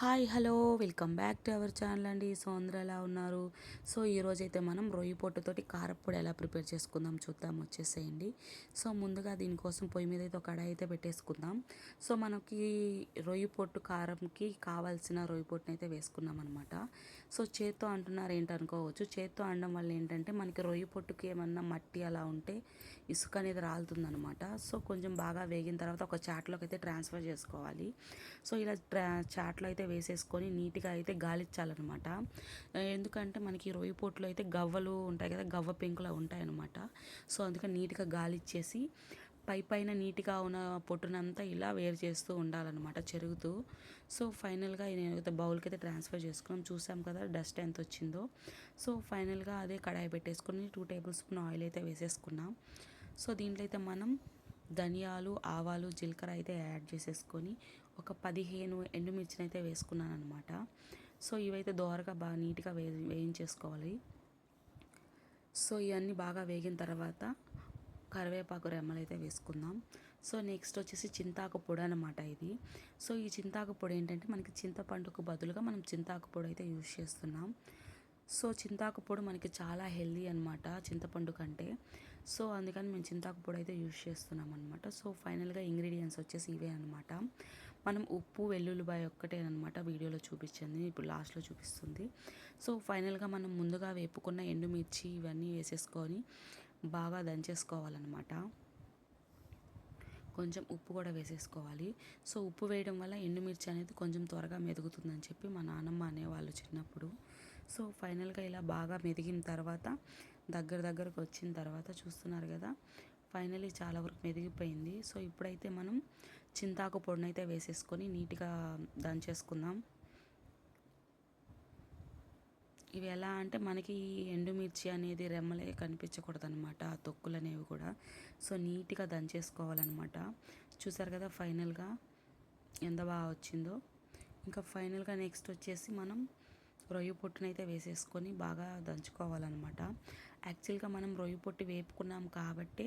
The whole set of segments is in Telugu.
Hi hello. Welcome back to our channel అండి. సో అందరూ ఎలా ఉన్నారు? సో ఈరోజు అయితే మనం రొయ్యి పొట్టుతోటి కారప్పొడి ఎలా ప్రిపేర్ చేసుకుందాం చూద్దాం. వచ్చేసేయండి. సో ముందుగా దీనికోసం పొయ్యి మీద అయితే ఒక కడాయి అయితే పెట్టేసుకుందాం. సో మనకి రొయ్యి పొట్టు కారంకి కావాల్సిన రొయ్యి పొట్టుని అయితే వేసుకున్నాం అనమాట సో చేత్తో అంటున్నారు ఏంటనుకోవచ్చు. చేత్తో అనడం వల్ల ఏంటంటే మనకి రొయ్యి పొట్టుకి ఏమన్నా మట్టి అలా ఉంటే ఇసుక అనేది రాలుతుందనమాట సో కొంచెం బాగా వేగిన తర్వాత ఒక చాట్లోకి అయితే ట్రాన్స్ఫర్ చేసుకోవాలి. సో ఇలా ట్రా చాట్లో అయితే వేసేసుకొని నీట్గా అయితే గాలిచ్చాలన్నమాట ఎందుకంటే మనకి రొయ్యి పొట్టులో అయితే గవ్వలు ఉంటాయి కదా గవ్వ పెంకులు ఉంటాయన్నమాట. సో అందుకని నీట్గా గాలిచ్చేసి పై పైన నీట్గా ఉన్న పొట్టునంతా ఇలా వేరు చేస్తూ ఉండాలన్నమాట చెరుగుతూ. సో ఫైనల్గా నేను బౌల్కి అయితే ట్రాన్స్ఫర్ చేసుకున్నాం చూసాం కదా డస్ట్ ఎంత వచ్చిందో సో ఫైనల్గా అదే కడాయి పెట్టేసుకుని టూ టేబుల్ స్పూన్ ఆయిల్ అయితే వేసేసుకున్నాం. సో దీంట్లో అయితే మనం ధనియాలు ఆవాలు జీలకర్ర అయితే యాడ్ చేసేసుకొని ఒక పదిహేను ఎండుమిర్చిని అయితే వేసుకున్నాను అనమాట సో ఇవైతే దోరగా బాగా నీట్గా వే వేయించేసుకోవాలి. సో ఇవన్నీ బాగా వేగిన తర్వాత కరివేపాకు రెమ్మలు అయితే వేసుకుందాం. సో నెక్స్ట్ వచ్చేసి చింతాకు పొడి అనమాట ఇది. సో ఈ చింతాకు పొడి ఏంటంటే మనకి చింతపండుకు బదులుగా మనం చింతాకు పొడి అయితే యూజ్ చేస్తున్నాం. సో చింతాకు పొడి మనకి చాలా హెల్దీ అనమాట చింతపండు కంటే. సో అందుకని మేము చింతాకు పొడి అయితే యూజ్ చేస్తున్నాం అనమాట సో ఫైనల్గా ఇంగ్రీడియంట్స్ వచ్చేసి ఇవే అనమాట మనం ఉప్పు వెల్లుల్లిపాయ ఒక్కటే అనమాట వీడియోలో చూపించింది ఇప్పుడు లాస్ట్లో చూపిస్తుంది. సో ఫైనల్గా మనం ముందుగా వేపుకున్న ఎండుమిర్చి ఇవన్నీ వేసేసుకొని బాగా దంచేసుకోవాలన్నమాట. కొంచెం ఉప్పు కూడా వేసేసుకోవాలి. సో ఉప్పు వేయడం వల్ల ఎండుమిర్చి అనేది కొంచెం త్వరగా మెదుగుతుందని చెప్పి మా నాన్నమ్మ అనేవాళ్ళు చిన్నప్పుడు. సో ఫైనల్గా ఇలా బాగా మెదిగిన తర్వాత దగ్గర దగ్గరకు వచ్చిన తర్వాత చూస్తున్నారు కదా ఫైనలీ చాలా వరకు మెదిగిపోయింది. సో ఇప్పుడైతే మనం చింతాకు పొడిని అయితే వేసేసుకొని నీట్గా దంచేసుకుందాం ఇవి ఎలా అంటే మనకి ఎండుమిర్చి అనేది రెమ్మలే కనిపించకూడదు అనమాట ఆ తొక్కులు అనేవి కూడా. సో నీట్గా దంచేసుకోవాలన్నమాట చూసారు కదా ఫైనల్గా ఎంత బాగా వచ్చిందో. ఇంకా ఫైనల్గా నెక్స్ట్ వచ్చేసి మనం రొయ్య పొట్టునైతే వేసేసుకొని బాగా దంచుకోవాలన్నమాట. యాక్చువల్గా మనం రొయ్య పొట్టు వేపుకున్నాం కాబట్టి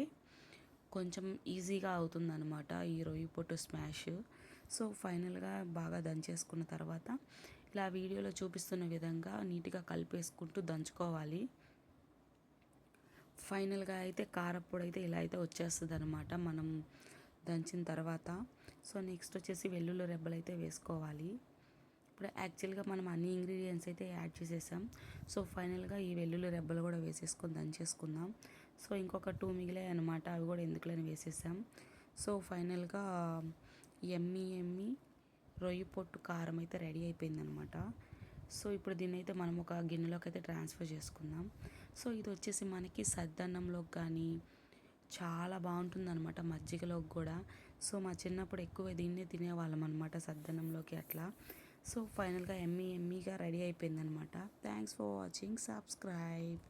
కొంచెం ఈజీగా అవుతుందన్నమాట ఈ రొయ్య పొట్టు స్మాష్. సో ఫైనల్గా బాగా దంచేసుకున్న తర్వాత ఇలా వీడియోలో చూపిస్తున్న విధంగా నీట్గా కలిపేసుకుంటూ దంచుకోవాలి. ఫైనల్గా అయితే కారప్పొడి అయితే ఇలా అయితే వచ్చేస్తుంది అనమాట మనం దంచిన తర్వాత. సో నెక్స్ట్ వచ్చేసి వెల్లుల్లి రెబ్బలు అయితే వేసుకోవాలి. ఇప్పుడు యాక్చువల్గా మనం అన్ని ఇంగ్రీడియంట్స్ అయితే యాడ్ చేసేసాం. సో ఫైనల్గా ఈ వెల్లుల్లి రెబ్బలు కూడా వేసేసుకొని దంచేసుకుందాం సో ఇంకొక టూ మిగిలాయి అనమాట అవి కూడా ఎందుకులని వేసేసాం. సో ఫైనల్గా ఎమ్మి ఎమ్మి రొయ్యి పొట్టు కారం అయితే రెడీ అయిపోయిందనమాట సో ఇప్పుడు దీన్ని అయితే మనం ఒక గిన్నెలోకి అయితే ట్రాన్స్ఫర్ చేసుకుందాం. సో ఇది వచ్చేసి మనకి సద్దన్నంలోకి కానీ చాలా బాగుంటుంది అనమాట మజ్జిగలోకి కూడా. సో మా చిన్నప్పుడు ఎక్కువ దీన్నే తినేవాళ్ళం అనమాట సద్దన్నంలోకి అట్లా. సో ఫైనల్గా ఎమ్మీ ఎమ్మీగా రెడీ అయిపోయిందనమాట థ్యాంక్స్ ఫర్ వాచింగ్. సబ్స్క్రైబ్.